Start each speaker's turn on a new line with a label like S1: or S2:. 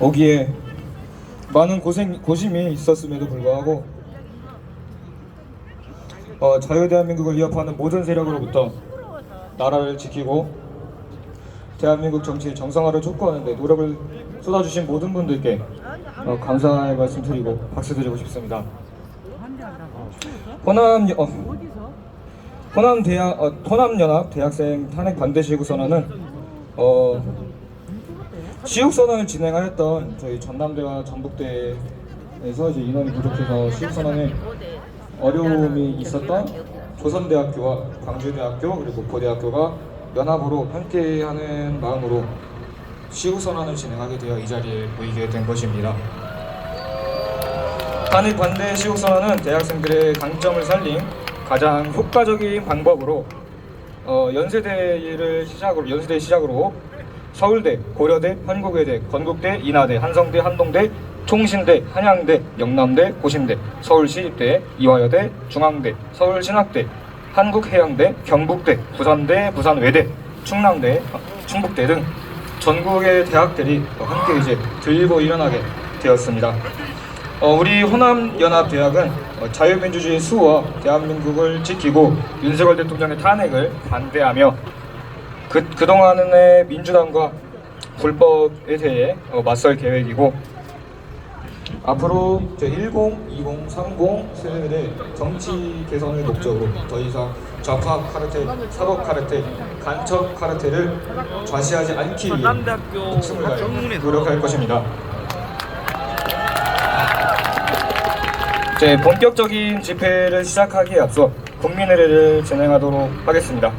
S1: 오기에 많은 고생 고심이 있었음에도 불구하고 어, 자유대한민국을 위협하는 모든 세력으로부터 나라를 지키고 대한민국 정치 정상화를 촉구하는데 노력을 쏟아주신 모든 분들께 어, 감사의 말씀 드리고 박수 드리고 싶습니다. 호남 어, 호남 대학 어, 호남 연합 대학생 탄핵 반대 시구 선언은 어, 시국 선언을 진행하였던 저희 전남대와 전북대에서 이제 인원이 부족해서 시국 선언에 어려움이 있었던 조선대학교와 광주대학교 그리고 고대학교가 연합으로 함께하는 마음으로 시국 선언을 진행하게 되어 이 자리에 모이게 된 것입니다. 탄핵 반대 시국 선언은 대학생들의 강점을 살린 가장 효과적인 방법으로 어, 연세대를 시작으로 연세대 시작으로 서울대, 고려대, 한국외대, 건국대, 인하대, 한성대, 한동대, 통신대, 한양대, 영남대, 고신대, 서울시립대, 이화여대, 중앙대, 서울신학대, 한국해양대, 경북대, 부산대, 부산외대, 충남대, 충북대 등 전국의 대학들이 함께 이제 들고 일어나게 되었습니다. 어, 우리 호남연합대학은 어, 자유민주주의 수호와 대한민국을 지키고 윤석열 대통령의 탄핵을 반대하며 그, 그동안의 민주당과 불법에 대해 어, 맞설 계획이고 앞으로 10, 20, 30 세대들의 정치 개선을 목적으로 더 이상 좌파 카르텔, 사법 카르텔, 간첩 카르텔을 좌시하지 않기 위해 목숨을 다해 노력할 것입니다. 이제 본격적인 집회를 시작하기에 앞서 국민의례를 진행하도록 하겠습니다.